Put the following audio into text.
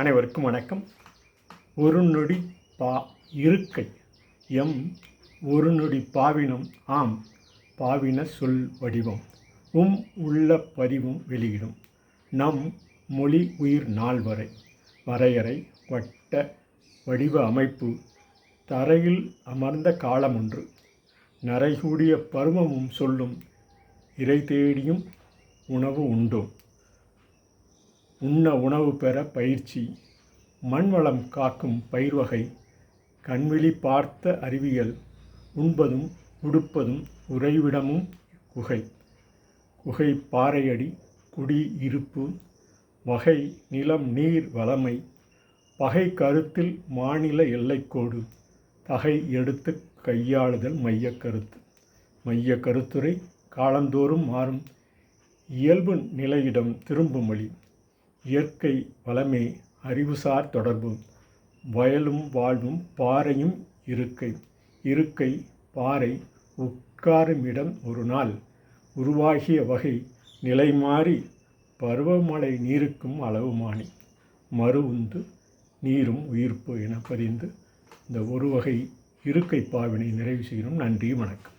அனைவருக்கும் வணக்கம். ஒரு நொடி பா இருக்கை. எம் ஒரு நொடி பாவினம் ஆம். பாவின சொல் வடிவம். உம் உள்ள பதிவும் வெளியிடும். நம் மொழி உயிர் நாள் வரை. வரையறை வட்ட வடிவ அமைப்பு. தரையில் அமர்ந்த காலம் ஒன்று. நரைகூடிய பருவமும் சொல்லும். இறை தேடியும் உணவு உண்டோம் உண்ண உணவு பெற பயிற்சி. மண்வளம் காக்கும் பயிர் வகை. கண்விழி பார்த்த அறிவியல் உண்பதும் உடுப்பதும் உறைவிடமும் குகை. குகை பாறையடி குடி இருப்பு. வகை நிலம் நீர் வளமை. பகை கருத்தில் மாநில எல்லைக்கோடு. தகை எடுத்து கையாளுதல் மையக் கருத்து மைய கருத்துரை காலந்தோறும் மாறும். இயல்பு நிலையிடம் திரும்பும் வழி. இயற்கை வளமே அறிவுசார் தொடர்பு வயலும் வாழ்வும் பாறையும் இருக்கை. இருக்கை பாறை உட்காரும் இடம் ஒரு நாள். உருவாகிய வகை நிலை மாறி பருவமழை நீருக்கும் அளவுமானி. மறு உந்து நீரும் உயிர்ப்பு என பதிந்து இந்த ஒரு வகை இருக்கை பாவினை நிறைவு செய்கிறோம் நன்றி வணக்கம்.